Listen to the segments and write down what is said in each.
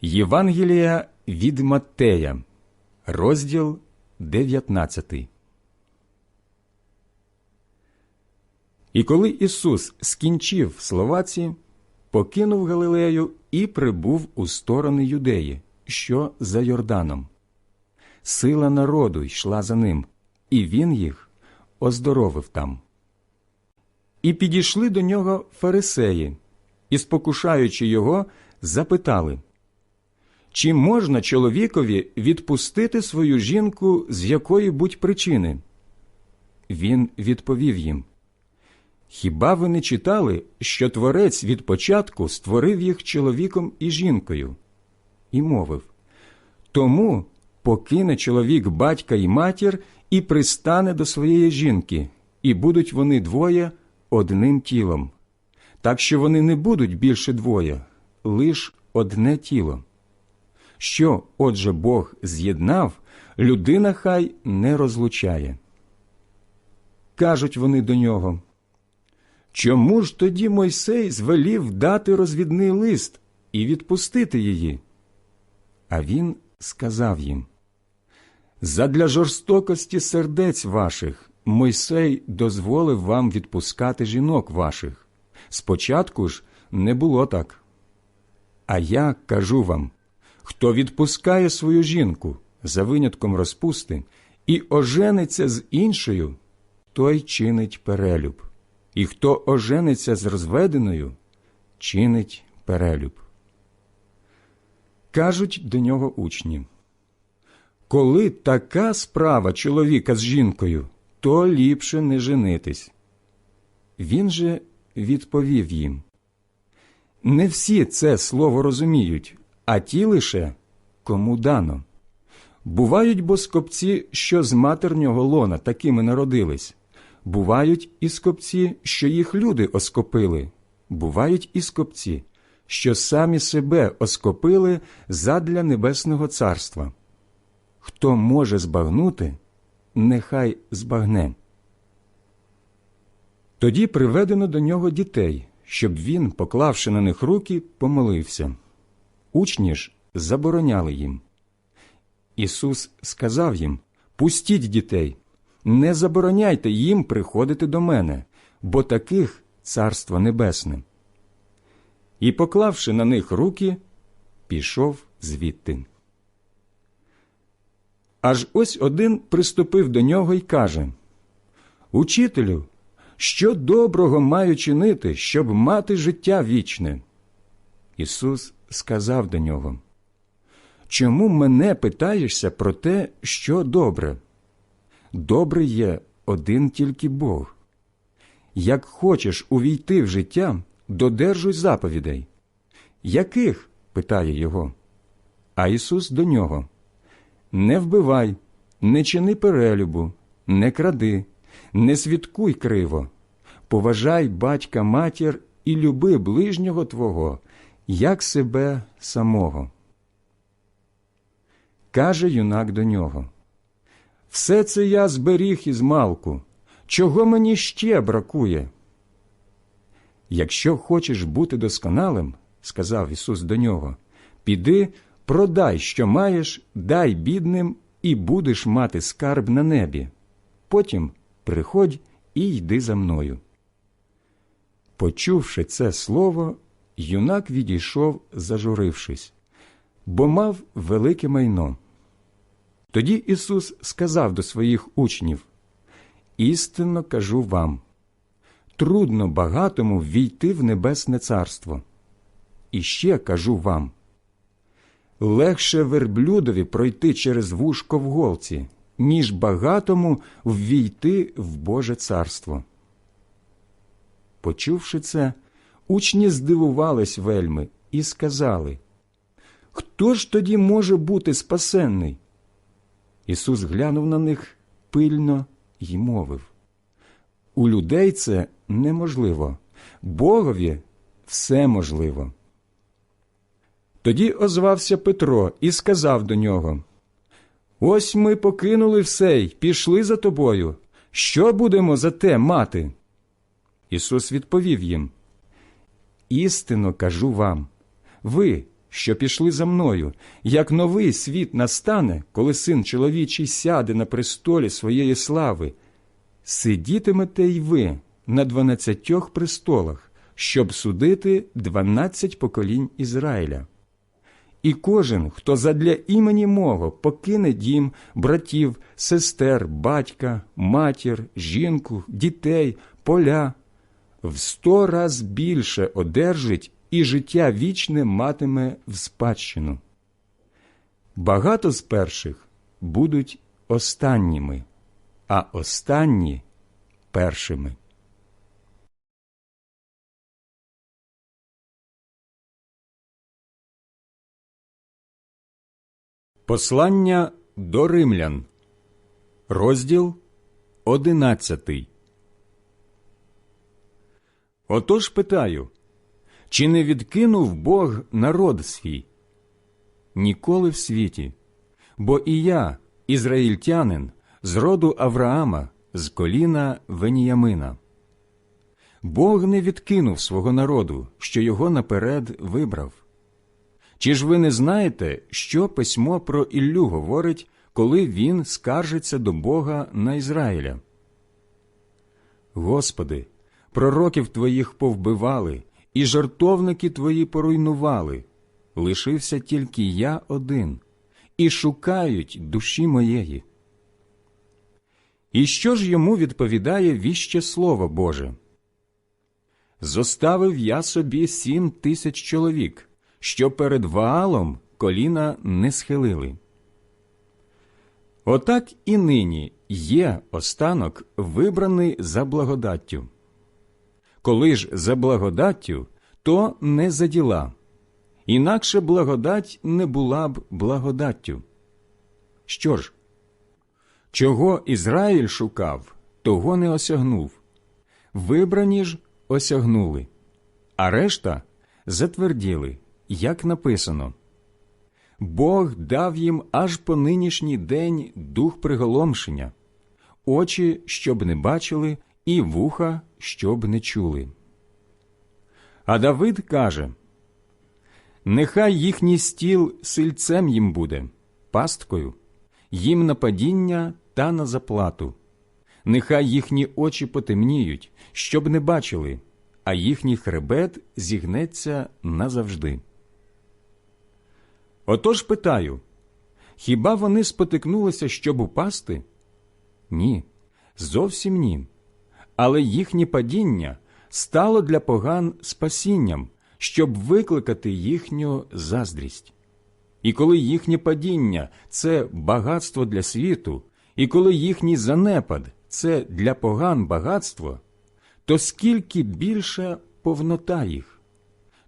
Євангелія від Маттея, розділ 19. І коли Ісус скінчив слова ці, покинув Галилею і прибув у сторони Юдеї, що за Йорданом. Сила народу йшла за ним, і він їх оздоровив там. І підійшли до нього фарисеї, і, спокушаючи його, запитали чи можна чоловікові відпустити свою жінку з якої будь причини? Він відповів їм Хіба ви не читали, що творець від початку створив їх чоловіком і жінкою? І мовив Тому покине чоловік батька і матір і пристане до своєї жінки, і будуть вони двоє одним тілом. Так що вони не будуть більше двоє, лиш одне тіло. Що, отже, Бог з'єднав, людина хай не розлучає. Кажуть вони до нього. Чому ж тоді Мойсей звелів дати розвідний лист і відпустити її? А він сказав їм Задля жорстокості сердець ваших Мойсей дозволив вам відпускати жінок ваших. Спочатку ж не було так. А я кажу вам хто відпускає свою жінку за винятком розпусти і ожениться з іншою, той чинить перелюб, і хто ожениться з розведеною, чинить перелюб. Кажуть до нього учні коли така справа чоловіка з жінкою, то ліпше не женитись. Він же відповів їм Не всі це слово розуміють, а ті лише кому дано. Бувають бо скопці, що з матернього лона такими народились, бувають і скопці, що їх люди оскопили, бувають і скопці, що самі себе оскопили задля Небесного Царства. Хто може збагнути, нехай збагне. Тоді приведено до нього дітей, щоб він, поклавши на них руки, помолився. Учні ж забороняли їм. Ісус сказав їм Пустіть дітей, не забороняйте їм приходити до мене, бо таких царство небесне. І, поклавши на них руки, пішов звідти. Аж ось один приступив до нього і каже Учителю, що доброго маю чинити, щоб мати життя вічне? Ісус сказав до нього Чому мене питаєшся про те, що добре? Добре є один тільки Бог. Як хочеш увійти в життя, додержуй заповідей. Яких? питає його. А Ісус до нього Не вбивай, не чини перелюбу, не кради, не свідкуй криво, поважай батька матір і люби ближнього Твого, як себе самого. Каже юнак до нього Все це я зберіг із малку. Чого мені ще бракує? Якщо хочеш бути досконалим, сказав Ісус до нього, піди, продай, що маєш, дай бідним, і будеш мати скарб на небі. Потім приходь і йди за мною. Почувши це слово, юнак відійшов, зажурившись, бо мав велике майно. Тоді Ісус сказав до своїх учнів Істинно кажу вам трудно багатому ввійти в Небесне Царство. І ще кажу вам легше верблюдові пройти через вушко в голці, ніж багатому ввійти в Боже царство. Почувши це, учні здивувались вельми і сказали Хто ж тоді може бути спасенний? Ісус глянув на них пильно й мовив У людей це неможливо, Богові все можливо. Тоді озвався Петро і сказав до нього Ось ми покинули все й пішли за тобою. Що будемо за те мати? Ісус відповів їм Істинно кажу вам ви, що пішли за мною, як новий світ настане, коли син чоловічий сяде на престолі своєї слави, сидітимете й ви на дванадцятьох престолах, щоб судити дванадцять поколінь Ізраїля. І кожен, хто задля імені мого покине дім, братів, сестер, батька, матір, жінку, дітей, поля, в сто раз більше одержить і життя вічне матиме в спадщину. Багато з перших будуть останніми, а останні першими. Послання до римлян, розділ одинадцятий. Отож питаю, чи не відкинув Бог народ свій? Ніколи в світі, бо і я, ізраїльтянин, з роду Авраама, з коліна Веніямина. Бог не відкинув свого народу, що його наперед вибрав. Чи ж ви не знаєте, що письмо про Іллю говорить, коли він скаржиться до Бога на Ізраїля? Господи, пророків твоїх повбивали, і жартовники твої поруйнували. Лишився тільки я один, і шукають душі моєї. І що ж йому відповідає віще Слово Боже? Зоставив я собі сім тисяч чоловік, що перед Ваалом коліна не схилили. Отак і нині є останок, вибраний за благодаттю. Коли ж за благодаттю, то не за діла, інакше благодать не була б благодаттю. Що ж, чого Ізраїль шукав, того не осягнув, вибрані ж осягнули, а решта затверділи, як написано. Бог дав їм аж по нинішній день дух приголомшення, очі, щоб не бачили, і вуха, щоб не чули. А Давид каже Нехай їхній стіл сильцем їм буде, пасткою, їм на падіння та на заплату. Нехай їхні очі потемніють, щоб не бачили, а їхній хребет зігнеться назавжди. Отож питаю хіба вони спотикнулися, щоб упасти? Ні, зовсім ні. Але їхнє падіння стало для поган спасінням, щоб викликати їхню заздрість. І коли їхнє падіння це багатство для світу, і коли їхній занепад це для поган багатство, то скільки більше повнота їх,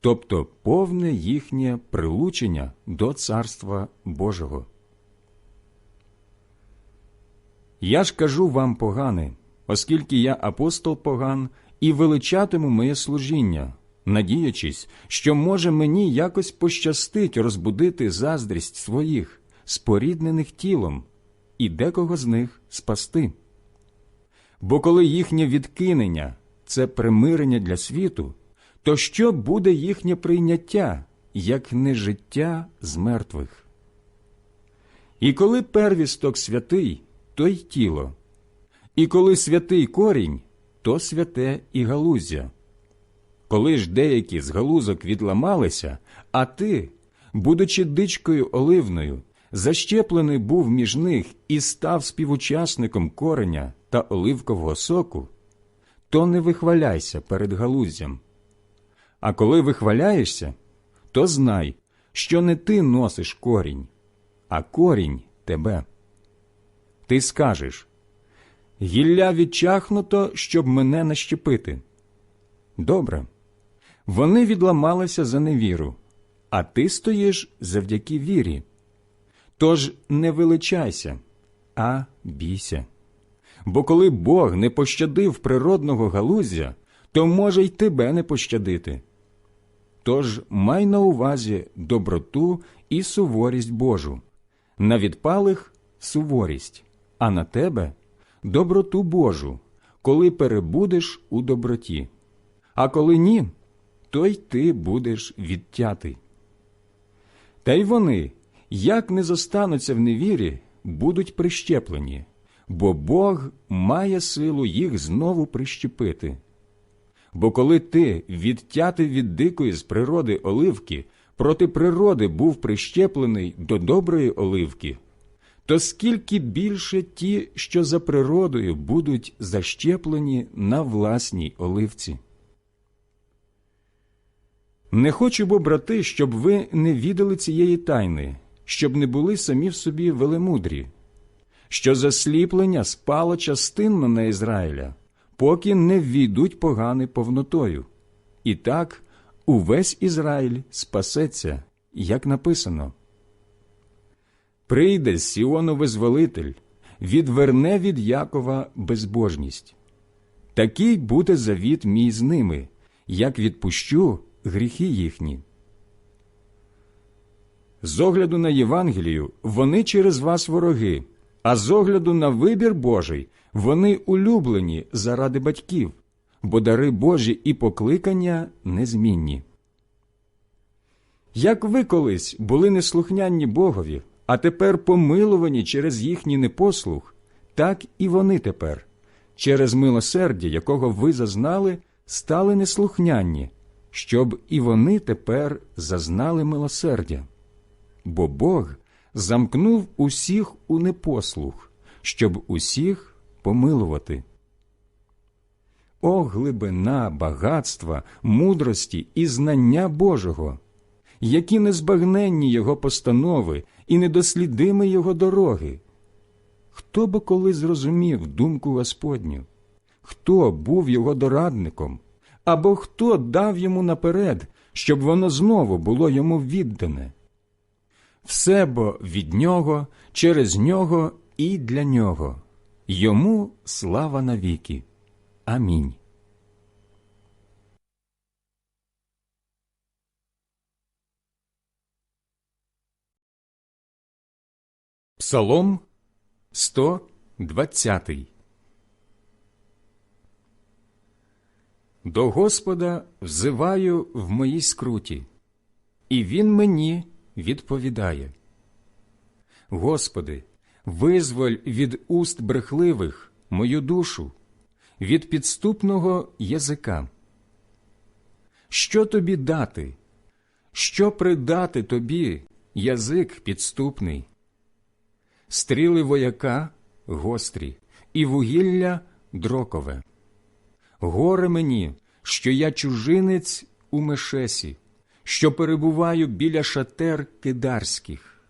тобто повне їхнє прилучення до Царства Божого. Я ж кажу вам погане, оскільки я апостол поган і величатиму моє служіння, надіячись, що може мені якось пощастить розбудити заздрість своїх, споріднених тілом, і декого з них спасти. Бо коли їхнє відкинення це примирення для світу, то що буде їхнє прийняття, як не життя з мертвих? І коли первісток святий, то й тіло, і коли святий корінь, то святе і галузя. Коли ж деякі з галузок відламалися, а ти, будучи дичкою оливною, защеплений був між них і став співучасником кореня та оливкового соку, то не вихваляйся перед галуздям. А коли вихваляєшся, то знай, що не ти носиш корінь, а корінь тебе. Ти скажеш гілля відчахнуто, щоб мене нащепити. Добре. Вони відламалися за невіру, а ти стоїш завдяки вірі. Тож не величайся, а бійся. Бо коли Бог не пощадив природного галуздя, то може й тебе не пощадити. Тож май на увазі доброту і суворість Божу, на відпалих суворість, а на тебе доброту Божу, коли перебудеш у доброті, а коли ні, то й ти будеш відтятий. Та й вони, як не зостануться в невірі, будуть прищеплені, бо Бог має силу їх знову прищепити. Бо коли ти, відтятий від дикої з природи оливки, проти природи був прищеплений до доброї оливки, то скільки більше ті, що за природою будуть защеплені на власній оливці. Не хочу, бо, брати, щоб ви не відали цієї тайни, щоб не були самі в собі велемудрі, що засліплення спало частинно на Ізраїля, поки не ввійдуть погани повнотою. І так увесь Ізраїль спасеться, як написано. Прийде Сіону визволитель, відверне від Якова безбожність. Такий буде завіт мій з ними, як відпущу гріхи їхні. З огляду на Євангелію вони через вас вороги, а з огляду на вибір Божий вони улюблені заради батьків, бо дари Божі і покликання незмінні. Як ви колись були неслухнянні Богові, а тепер помилувані через їхній непослух, так і вони тепер, через милосердя, якого ви зазнали, стали неслухнянні, щоб і вони тепер зазнали милосердя. Бо Бог замкнув усіх у непослух, щоб усіх помилувати. О, глибина, багатства, мудрості і знання Божого, які незбагненні Його постанови і недослідими Його дороги. Хто би коли зрозумів думку Господню? Хто був його дорадником? Або хто дав йому наперед, щоб воно знову було йому віддане? Все бо від нього, через нього і для нього. Йому слава навіки. Амінь. Псалом 120 До Господа взиваю в моїй скруті, і Він мені відповідає. Господи, визволь від уст брехливих мою душу, від підступного язика. Що тобі дати? Що придати тобі язик підступний? Стріли вояка гострі, і вугілля дрокове. Горе мені, що я чужинець у мешесі, що перебуваю біля шатер кидарських.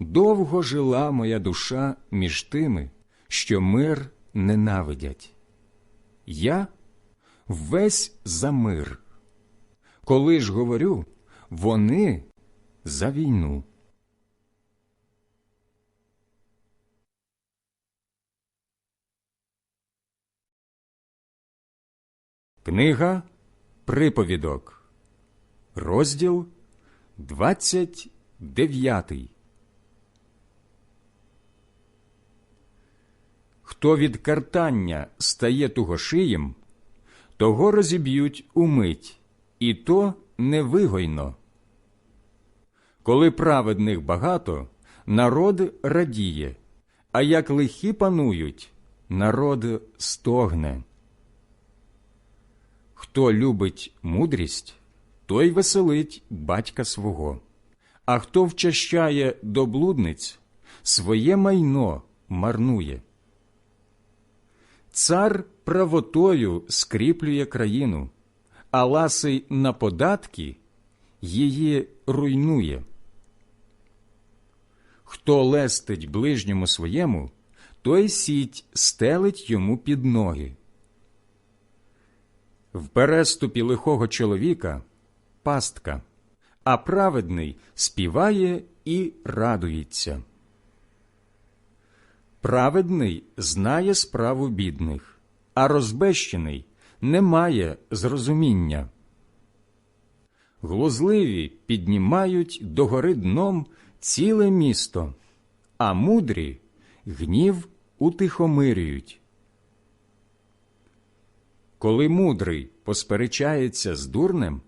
Довго жила моя душа між тими, що мир ненавидять. Я весь за мир. Коли ж говорю, вони за війну. Книга Приповідок, розділ 29. Хто від картання стає тугошиєм, того розіб'ють умить, і то невигойно. Коли праведних багато, народ радіє, а як лихі панують, народ стогне. Хто любить мудрість, той веселить батька свого, а хто вчащає до блудниць, своє майно марнує. Цар правотою скріплює країну, а ласий на податки її руйнує. Хто лестить ближньому своєму, той сіть стелить йому під ноги. В переступі лихого чоловіка пастка, а праведний співає і радується. Праведний знає справу бідних, а розбещений не має зрозуміння. Глузливі піднімають догори дном ціле місто, а мудрі гнів утихомирюють. Коли мудрий посперечається з дурнем,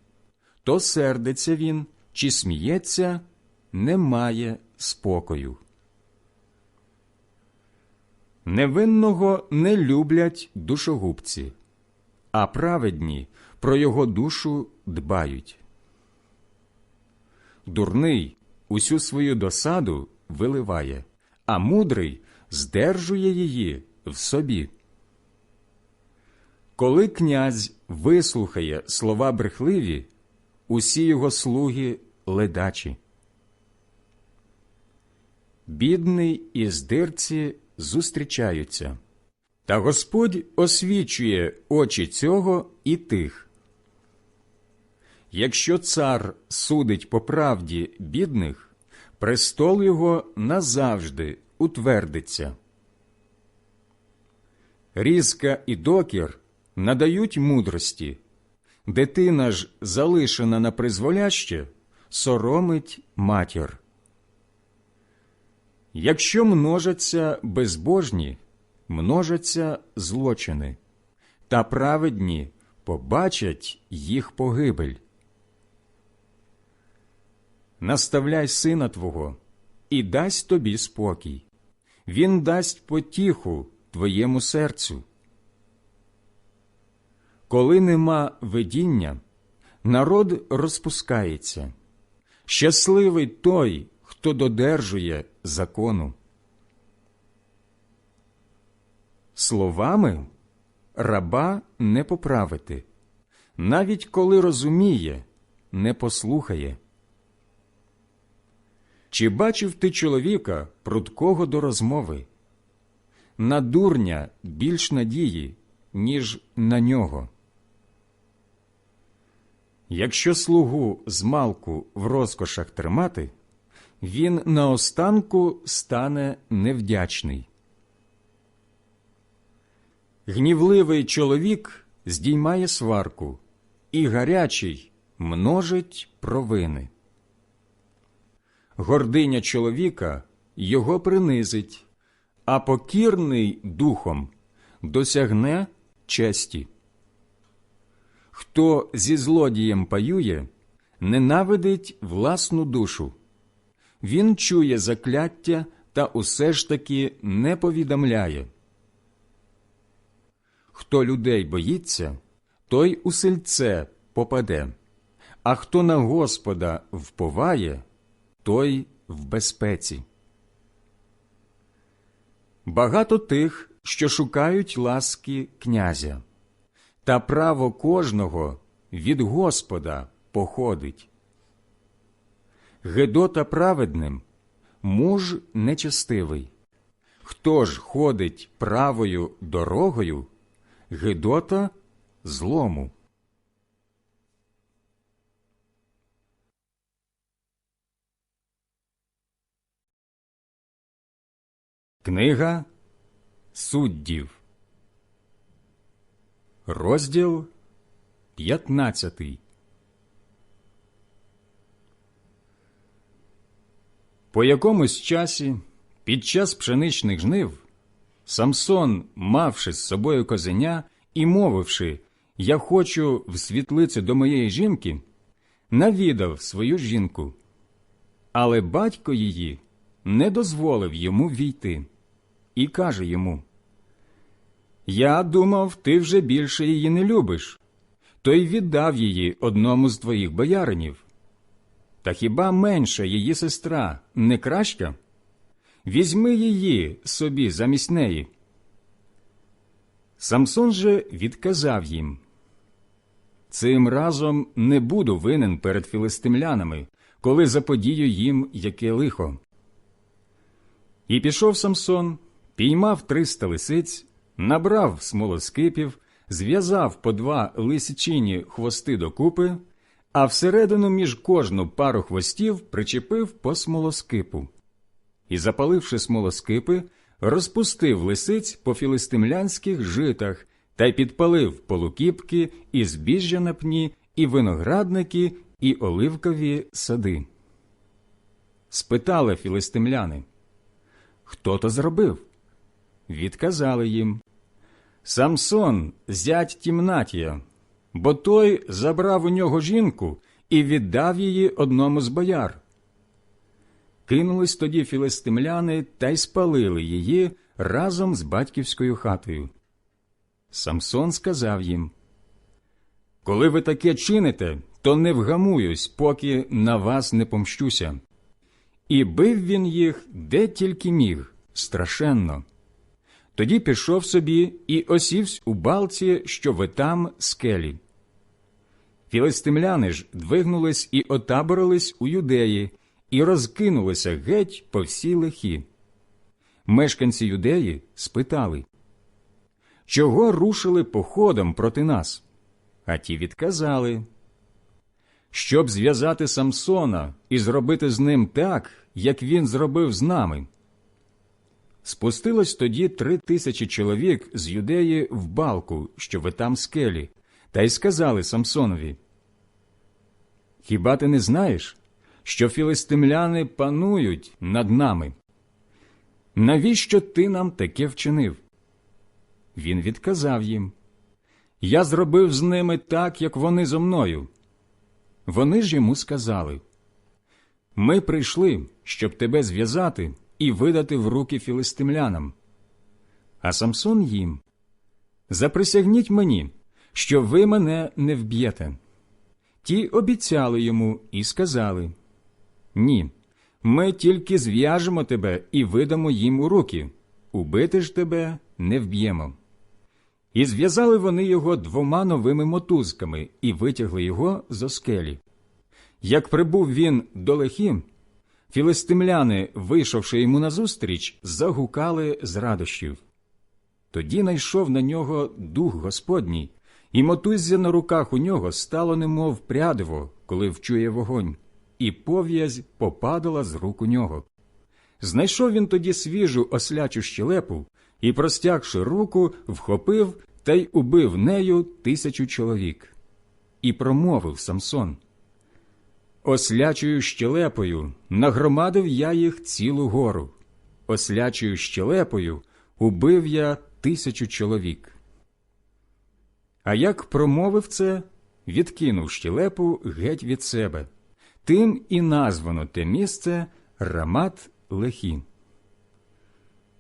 то сердиться він чи сміється, не має спокою. Невинного не люблять душогубці, а праведні про його душу дбають. Дурний усю свою досаду виливає, а мудрий здержує її в собі. Коли князь вислухає слова брехливі, усі його слуги ледачі. Бідний і здирці зустрічаються, та Господь освічує очі цього і тих. Якщо цар судить по правді бідних, престол його назавжди утвердиться. Різка і докір надають мудрості, дитина ж, залишена на призволяще, соромить матір. Якщо множаться безбожні, множаться злочини, та праведні побачать їх погибель. Наставляй сина твого і дасть тобі спокій, він дасть потіху твоєму серцю. Коли нема видіння, народ розпускається. Щасливий той, хто додержує закону. Словами раба не поправити, навіть коли розуміє, не послухає. Чи бачив ти чоловіка прудкого до розмови? На дурня більш надії, ніж на нього. Якщо слугу змалку в розкошах тримати, він наостанку стане невдячний. Гнівливий чоловік здіймає сварку, і гарячий множить провини. Гординя чоловіка його принизить, а покірний духом досягне честі. Хто зі злодієм паює, ненавидить власну душу. Він чує закляття та усе ж таки не повідомляє. Хто людей боїться, той у сельце попаде, а хто на Господа вповає, той в безпеці. Багато тих, що шукають ласки князя, та право кожного від Господа походить. Гедота праведним, муж нечестивий. Хто ж ходить правою дорогою, Гедота злому. Книга суддів, розділ 15 По якомусь часі, під час пшеничних жнив, Самсон, мавши з собою козеня і мовивши Я хочу в світлицю до моєї жінки, навідав свою жінку, але батько її не дозволив йому війти і каже йому Я думав, ти вже більше її не любиш, то й віддав її одному з твоїх бояринів. Та хіба менша її сестра не краща? Візьми її собі замість неї. Самсон же відказав їм Цим разом не буду винен перед філистимлянами, коли заподію їм яке лихо. І пішов Самсон, піймав триста лисиць, набрав смолоскипів, зв'язав по два лисичині хвости докупи, а всередину між кожну пару хвостів причепив по смолоскипу. І, запаливши смолоскипи, розпустив лисиць по філистимлянських житах та й підпалив полукіпки, і збіжжя на пні, і виноградники, і оливкові сади. Спитали філистимляни, хто то зробив? Відказали їм Самсон, зять Тімнатія, бо той забрав у нього жінку і віддав її одному з бояр. Кинулись тоді філистимляни та й спалили її разом з батьківською хатою. Самсон сказав їм Коли ви таке чините, то не вгамуюсь, поки на вас не помщуся. І бив він їх де тільки міг, страшенно. Тоді пішов собі і осівсь у балці, що ви там скелі. Філистимляни ж двигнулись і отаборились у юдеї, і розкинулися геть по всій лихі. Мешканці юдеї спитали, чого рушили походом проти нас? А ті відказали, щоб зв'язати Самсона і зробити з ним так, як він зробив з нами. Спустилось тоді три тисячі чоловік з юдеї в балку, що ви там скелі, та й сказали Самсонові. Хіба ти не знаєш, що філистимляни панують над нами? Навіщо ти нам таке вчинив? Він відказав їм Я зробив з ними так, як вони зо мною. Вони ж йому сказали Ми прийшли, щоб тебе зв'язати і видати в руки філистимлянам. А Самсон їм Заприсягніть мені, що ви мене не вб'єте. Ті обіцяли йому і сказали Ні, ми тільки зв'яжемо тебе і видамо їм у руки. Убити ж тебе не вб'ємо. І зв'язали вони його двома новими мотузками і витягли його з оскелі. Як прибув він до лехі, філистимляни, вийшовши йому назустріч, загукали з радощів. Тоді найшов на нього дух Господній, і мотуззя на руках у нього стало немов прядиво, коли вчує вогонь, і пов'язь попадала з рук у нього. Знайшов він тоді свіжу ослячу щелепу і, простягши руку, вхопив та й убив нею тисячу чоловік. І промовив Самсон. Ослячою щелепою нагромадив я їх цілу гору. Ослячою щелепою убив я тисячу чоловік. А як промовив це, відкинув щелепу геть від себе. Тим і названо те місце Рамат Лехі.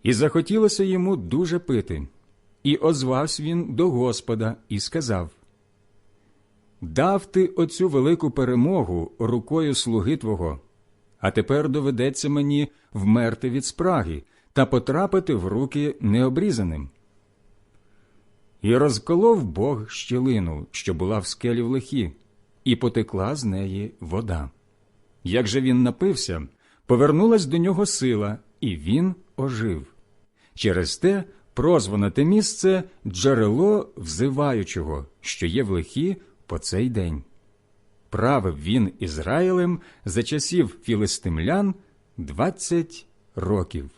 І захотілося йому дуже пити, і озвався він до Господа і сказав Дав ти оцю велику перемогу рукою слуги твого, а тепер доведеться мені вмерти від спраги та потрапити в руки необрізаним. І розколов Бог щілину, що була в скелі в лихі, і потекла з неї вода. Як же він напився, повернулась до нього сила, і він ожив. Через те прозване те місце джерело взиваючого, що є в лихі по цей день. Правив він Ізраїлем за часів філистимлян двадцять років.